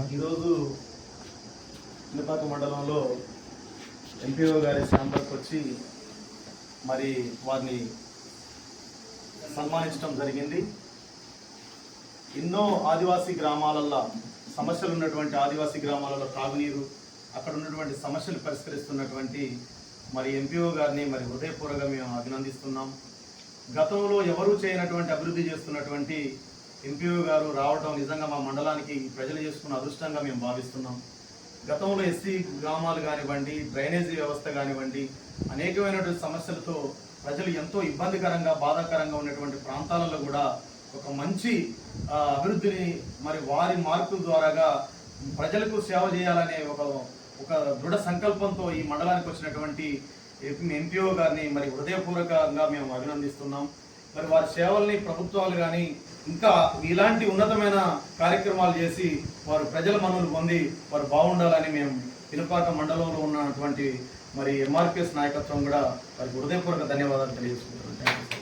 ఈరోజు పినపాక మండలంలో ఎంపీఓ గారి శాంబర్కి వచ్చి మరి వారిని సన్మానించడం జరిగింది. ఎన్నో ఆదివాసీ గ్రామాలల్లో సమస్యలు ఉన్నటువంటి ఆదివాసీ గ్రామాలలో తాగునీరు అక్కడ ఉన్నటువంటి సమస్యలు పరిష్కరిస్తున్నటువంటి మరి ఎంపీఓ గారిని మరి హృదయపూర్వకంగా మేము అభినందిస్తున్నాం. గతంలో ఎవరూ చేయనటువంటి అభివృద్ధి చేస్తున్నటువంటి ఎంపీఓ గారు రావడం నిజంగా మా మండలానికి ప్రజలు చేసుకున్న అదృష్టంగా మేము భావిస్తున్నాం. గతంలో ఎస్సీ గ్రామాలు కానివ్వండి డ్రైనేజీ వ్యవస్థ కానివ్వండి అనేకమైనటువంటి సమస్యలతో ప్రజలు ఎంతో ఇబ్బందికరంగా బాధాకరంగా ఉన్నటువంటి ప్రాంతాలలో కూడా ఒక మంచి అభివృద్ధిని మరి వారి మార్పు ద్వారాగా ప్రజలకు సేవ చేయాలనే ఒక ఒక దృఢ సంకల్పంతో ఈ మండలానికి వచ్చినటువంటి ఎంపీఓ గారిని మరి హృదయపూర్వకంగా మేము అభినందిస్తున్నాం. మరి వారి సేవల్ని ప్రభుత్వాలు కానీ ఇంకా ఇలాంటి ఉన్నతమైన కార్యక్రమాలు చేసి వారు ప్రజల మనులు పొంది వారు బాగుండాలని మేము పినపాక మండలంలో ఉన్నటువంటి మరి ఎంఆర్పిఎస్ నాయకత్వం కూడా వారికి హృదయపూర్వక ధన్యవాదాలు తెలియజేసుకుంటున్నాం. Thank you